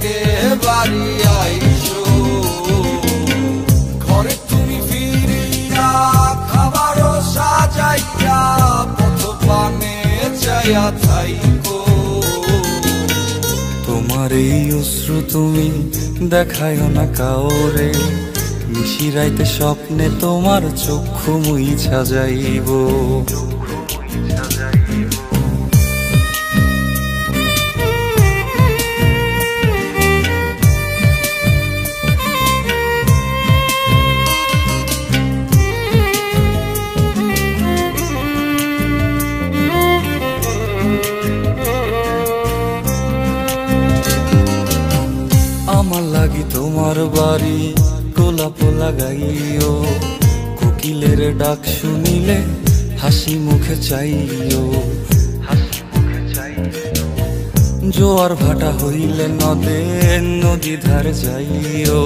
সাজের বাড়ি আইসো। ঘরে তুমি ফিরিয়া খাবারও সাজাইয়া পথ পানে চাইয়া থাইকো। তোমার এই অশ্রু তুমি দেখায় না কাওরে মিশিরাইতে স্বপ্নে তোমার চক্ষু মুইছা যাইব। তোমার বাড়ি গোলাপ লাগাইও। কোকিলের ডাক শুনিলে হাসি মুখে চাইও। জোয়ার ভাটা হইলে নদে, নদী ধারে যাইও।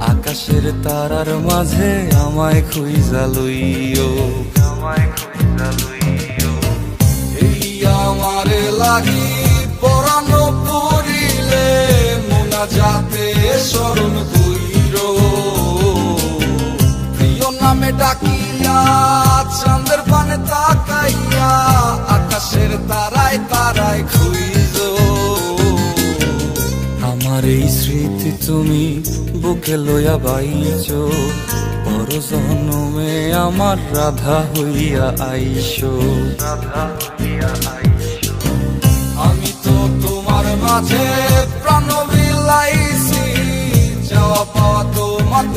আকাশের তারার মাঝে আমায় খুইজা লইও। স্মরণ প্রিয় নামে ডাকিয়া পানে তাকাইয়া, আকাশের তারায় তারায় খুইজ আমার এই স্মৃতি তুমি বুকে লইয়া বাইছ পর জন্মে আমার রাধা হইয়া আইসো রাধা হইয়া আইসো আমি তো তোমার মাঝে